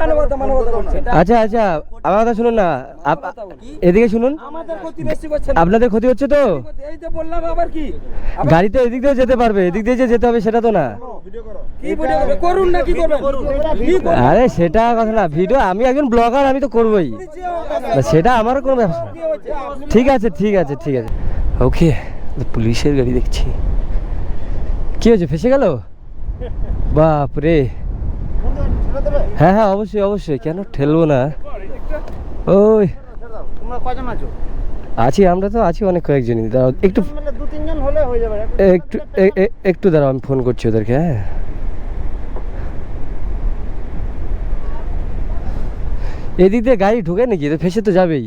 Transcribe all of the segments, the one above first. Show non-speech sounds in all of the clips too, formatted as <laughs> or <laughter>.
মানবতা মানবতা আচ্ছা আচ্ছা আমার কথা শুনুন না। এদিকে শুনুন। আপনাদের ক্ষতি হচ্ছে তো? এই যে বললাম আবার কি? গাড়ি তো এদিক দিয়ে যেতে পারবে এদিক দিয়ে যে যেতে হবে সেটা তো না। কি করুন না কি করবেন? আরে সেটা কথা না। ভিডিও আমি একজন ব্লগার আমি তো করবোই। সেটা আমার কোনো ব্যবসা ঠিক আছে ঠিক আছে ঠিক আছে। ওকে পুলিশের গাড়ি দেখছি। কি হয়েছে ফেসে গেল? বাপ রে হ্যাঁ হ্যাঁ অবশ্যই অবশ্যই। কেন ঠেলবো না? ওই। তোমরা কজন আছো? আছি আমরা তো আছি অনেক কয়েকজনই। দাঁড়াও একটু মানে দু তিনজন হলে হয়ে যাবে। একটু একটু দাঁড়াও আমি ফোন করছি ওদেরকে হ্যাঁ। এদিক দিয়ে গাড়ি ঢুকে নাকি? তো ফেসে তো যাবেই।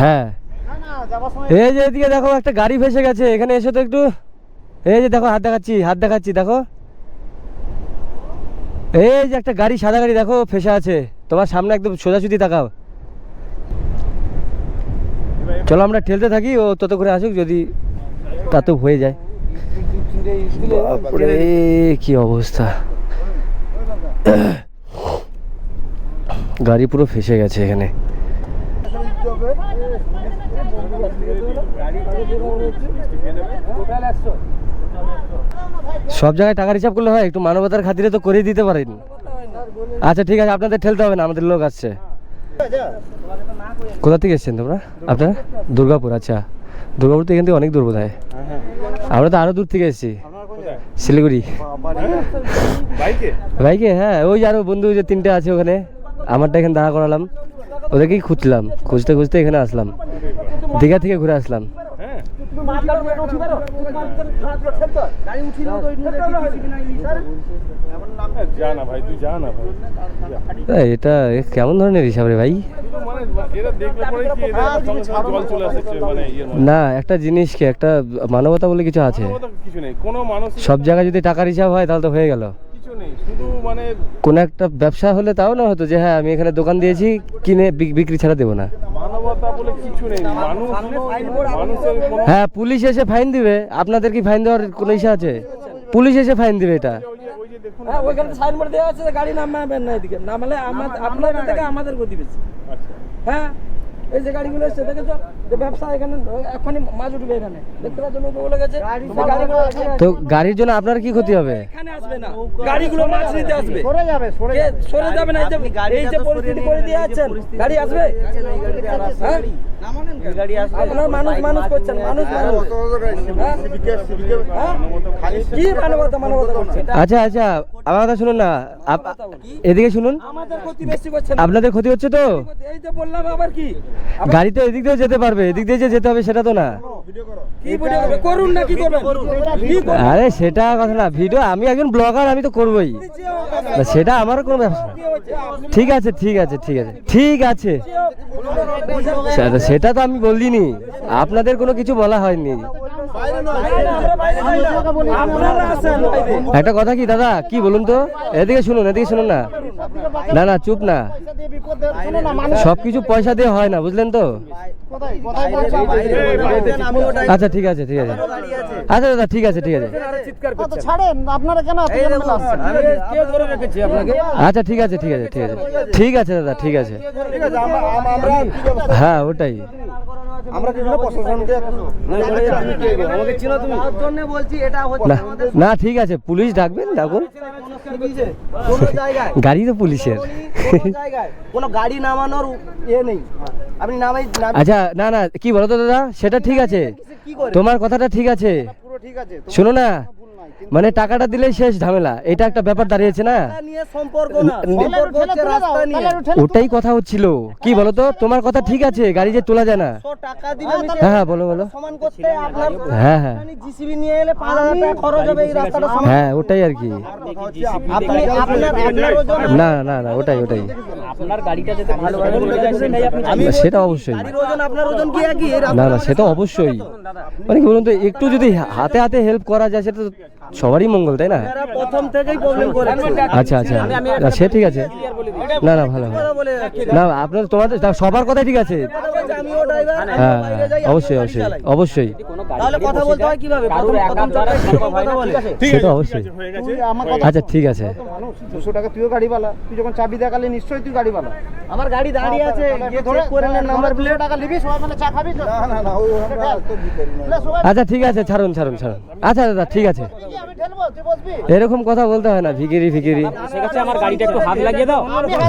হ্যাঁ। না না যাবার সময় এই যে এদিকে দেখো একটা গাড়ি ফেসে গেছে। এখানে এসে তো একটু। এই যে দেখো হাত দেখাচ্ছি হাত দেখাচ্ছি দেখো। এই যে একটা গাড়ি, সাদা গাড়ি দেখো, ফেসে আছে। তোমার সামনে একদম সোজাসুজি তাকাও। চলো আমরা ঠেলতে থাকি, ও তত করে আসুক, যদি তাতে হয়ে যায়। কি অবস্থা। গাড়ি পুরো ফেসে গেছে এখানে। সব জায়গায় টাকার হিসাব করলে হয় একটু মানবতার খাতিরে তো করেই দিতে পারেন। আচ্ছা ঠিক আছে আপনাদের ঠেলতে হবে না আমাদের লোক আসছে। কোথা থেকে এসেছেন তোমরা? আপনারা? দুর্গাপুর আচ্ছা। দুর্গাপুর তো এখান থেকে অনেক দূর বোধ হয় আমরা তো আরও দূর থেকে এসেছি। শিলিগুড়ি। বাইকে? হ্যাঁ ওই আরও বন্ধু যে তিনটে আছে ওখানে আমারটা এখানে দাঁড়া করালাম। ওদেরকেই খুঁজলাম খুঁজতে খুঁজতে এখানে আসলাম। দীঘা থেকে ঘুরে আসলাম। এটা কেমন ধরনের হিসাব রে ভাই? না একটা জিনিস কি একটা মানবতা বলে কিছু আছে। কোনো তো কিছু নেই। কোনো মানুষ সব জায়গায় যদি টাকার হিসাব হয় তাহলে তো হয়ে গেল। কোন একটা ব্যবসা হলে তাও না হতো যে হ্যাঁ আমি এখানে দোকান দিয়েছি কিনে বিক- বিক্রি ছাড়া দেবো না। মানবতা বলে কিছু নেই। মানুষ মানুষের কোনো হ্যাঁ পুলিশ এসে ফাইন দিবে। আপনাদের কি ফাইন দেওয়ার কোনো ইসে আছে? পুলিশ এসে ফাইন দিবে এটা। ওই যে ওই যে দেখুন হ্যাঁ ওইখানে সাইনবোর্ড দেওয়া আছে গাড়ি নামাবেন না এদিকে। নামালে আমাদের আপনাদের থেকে আমাদের গতি বেশি। আচ্ছা। হ্যাঁ? এই যে গাড়িগুলো এসছে দেখেছ? যে ব্যবসা এখানে এখনই মাছ উঠবে এখানে। দেখতে পাচ্ছ নৌকো বলে গেছে। তো গাড়ির জন্য আপনার কি ক্ষতি হবে? এখানে আসবে না। গাড়িগুলো মাছ নিতে আসবে। সরে যাবে সরে সরে যাবে না এই যে পরিস্থিতি করে দিয়ে যাচ্ছেন গাড়ি আসবে? হ্যাঁ? আপনার মানুষ মানুষ করছেন মানুষ মানুষ। হ্যাঁ? হ্যাঁ? কি মানবতা মানবতা আচ্ছা আচ্ছা আমার কথা শুনুন না। এদিকে শুনুন। আপনাদের ক্ষতি হচ্ছে তো? এই যে বললাম আবার কি? গাড়ি তো এদিক দিয়ে যেতে পারবে এদিক দিয়ে যে যেতে হবে সেটা তো না। আরে সেটা কথা না ভিডিও আমি একজন ব্লগার আমি তো করবোই। সেটা আমার কোনো ব্যবসা ঠিক আছে ঠিক আছে ঠিক আছে ঠিক আছে। সেটা- সেটা তো আমি বলিনি আপনাদের কোনো কিছু বলা হয়নি। আপনারা আছেন বাইরে। একটা কথা কি দাদা কি বলুন তো? এদিকে শুনুন এদিকে শুনুন না। না না চুপ না পয়সা দিয়ে বিপদ দেয়, শোনো না মানুষ সব কিছু পয়সা দিয়ে হয় না বুঝলেন তো? আচ্ছা ঠিক আছে ঠিক আছে আচ্ছা দাদা ঠিক আছে ঠিক আছে ও তো ছাড়েন আপনারা কেন এত ঝামেলা আসছেন? কে ধরে রেখেছি আপনাকে আচ্ছা ঠিক আছে ঠিক আছে ঠিক আছে ঠিক আছে দাদা ঠিক আছে হ্যাঁ ওটাই আমরা না ঠিক আছে পুলিশ ডাকবেন ডাকুন গাড়ি তো পুলিশের। কোনো গাড়ি নামানোর ইয়ে নেই। আপনি নামাই নাম- আচ্ছা না না কি বলো তো দাদা? সেটা ঠিক আছে। তোমার কথাটা ঠিক আছে। শোনো না। মানে টাকাটা দিলেই শেষ ঝামেলা। এটা একটা ব্যাপার দাঁড়িয়েছে না? ওটাই কথা হচ্ছিল। কি বলো তো তোমার কথা ঠিক আছে গাড়ি যে তোলা যায় না। হ্যাঁ হ্যাঁ বলো বলো। সমান করতে আপনার হ্যাঁ হ্যাঁ। জিসিবি নিয়ে এলে পাঁচ হাজার টাকা খরচ হবে এই রাস্তাটা সমান হ্যাঁ ওটাই আর কি। না না না ওটাই ওটাই। সেটা অবশ্যই। গাড়ির ওজন আপনার ওজন কি একই? এই না না সেটা অবশ্যই। মানে কি বলুন তো একটু যদি হাতে হাতে হেল্প করা যায় সেটা সবারই মঙ্গল, তাই না? আচ্ছা আচ্ছা। সে ঠিক আছে। না না, ভালো না, আপনার, তোমাদের সবার কথাই ঠিক আছে। আমিও ড্রাইভার হ্যাঁ অবশ্যই অবশ্যই অবশ্যই। তাহলে কথা বলতে হয় কীভাবে? প্রথম প্রথম কথা বলে। ঠিক সেটা আছে, অবশ্যই। ঠিক আছে, হয়ে গেছে। আচ্ছা ঠিক আছে। দুশো টাকা তুইও গাড়ি পালা। তুই যখন চাবি দেখালে নিশ্চয়ই তুই গাড়ি পালা। আমার গাড়ি দাঁড়িয়ে আছে গিয়ে চেক করে নেন নাম্বার প্লেট টাকা নিবি সবাই মিলে চা খাবি তো। না না না ওই আমরা তো ভিখারি না আচ্ছা ঠিক আছে ছাড়ুন ছাড়ুন ছাড়ুন। আচ্ছা দাদা ঠিক আছে। কি আমি ঠেলবো তুই বসবি। এরকম কথা বলতে হয় না ভিকিরি ফিকিরি সেক্ষেত্রে আমার গাড়িটা একটু হাত লাগিয়ে দাও।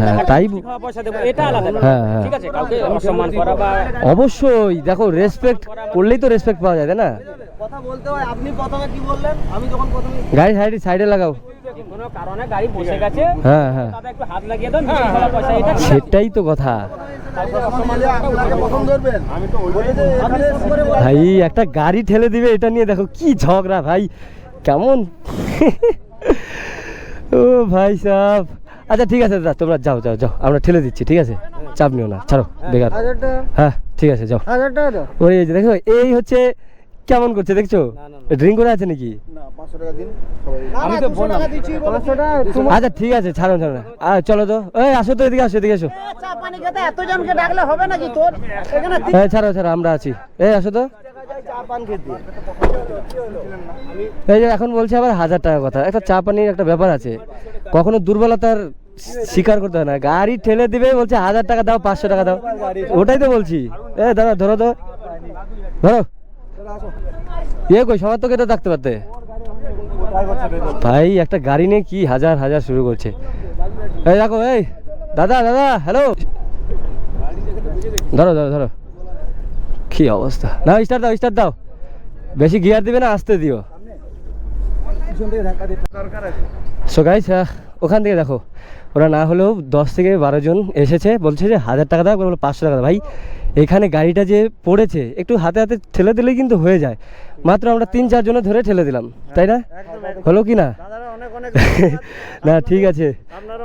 হ্যাঁ তাই পয়সা দেবো এটা আলাদা। হ্যাঁ হ্যাঁ। ঠিক আছে কাউকে অসম্মান করা বা অবশ্যই দেখো রেসপেক্ট করলেই তো রেসপেক্ট পাওয়া যায় তাই না? কথা বলতে হয় আপনি প্রথমে কি বললেন? আমি যখন প্রথমে গাড়ি সাইডে সাইডে লাগাও। কোনো কারণে গাড়ি বসে গেছে হ্যাঁ হ্যাঁ। একটু হাত লাগিয়ে খাওয়া পয়সা এটা সেটাই তো কথা। ভাই একটা গাড়ি ঠেলে দিবে এটা নিয়ে দেখো কি ঝগড়া ভাই। কেমন? ও ভাই সাহ আচ্ছা ঠিক আছে দাদা তোমরা যাও যাও যাও আমরা ঠেলে দিচ্ছি ঠিক আছে? চাপ নিও না ছাড়ো বেকার। হ্যাঁ ঠিক আছে যাও। ওই যে দেখো এই হচ্ছে কেমন করছে দেখছ? ড্রিঙ্ক করে আছে নাকি? না পাঁচশো টাকা দিন। আমি তো ফোন দিচ্ছি পাঁচশো টাকা আচ্ছা ঠিক আছে ছাড়ুন ছাড়ুন আর চলো তো। এই আসো তো এদিকে আসো এদিকে আসো। এই ছাড়ো ছাড়ো আমরা আছি। এই আসো তো। এই যে এখন বলছে আবার হাজার টাকা কথা। একটা চা পানির একটা ব্যাপার আছে। কখনো দুর্বলতার স্বীকার করতে হয় না। গাড়ি ঠেলে দিবে, বলছে হাজার টাকা দাও, পাঁচশো টাকা দাও। ওটাই তো বলছি। এ, দাদা, ধরো তো। ধরো। ইয়ে কই, সবার তো কেটে থাকতে পারতে। ভাই, একটা গাড়ি নিয়ে কি হাজার হাজার শুরু করছে। এই, দেখো, এই, দাদা দাদা হ্যালো ধরো ধরো ধরো। কি অবস্থা? না স্টার্ট দাও স্টার্ট দাও। বেশি গিয়ার দিবে না, আসতে দিও। সো গাইস ওখান থেকে দেখো ওরা না হলেও দশ থেকে বারো জন এসেছে বলছে যে হাজার টাকা দাও বলে পাঁচশো টাকা ভাই এখানে গাড়িটা যে পড়েছে একটু হাতে হাতে ঠেলে দিলেই কিন্তু হয়ে যায়। মাত্র আমরা তিন চারজনে ধরে ঠেলে দিলাম তাই না? হলো কি না? <laughs> না ঠিক আছে।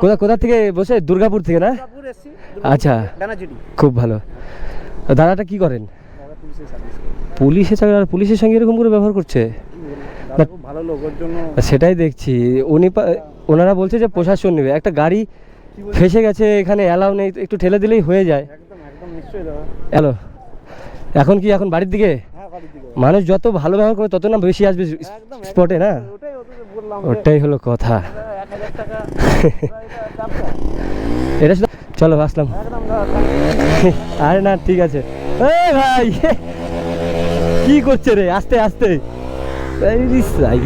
কোথা কোথা থেকে বসে? দুর্গাপুর থেকে না? আচ্ছা খুব ভালো। দাদাটা কি করেন? পুলিশের চাকরি আর পুলিশের সঙ্গে এরকম করে ব্যবহার করছে? সেটাই দেখছি। উনি ওনারা বলছে যে প্রশাসন নেবে। একটা গাড়ি ফেসে গেছে এখানে অ্যালাউ নেই একটু ঠেলে দিলেই হয়ে যায়। হ্যালো? এখন কি এখন বাড়ির দিকে? হ্যাঁ মানুষ যত ভালো ব্যবহার করে তত না বেশি আসবে স্পটে না? ওটাই হলো কথা। <laughs> এটা শুধু চলো আসলাম। <laughs> আরে না ঠিক আছে। এ ভাই <laughs> কি করছে রে? আস্তে আস্তে। এই।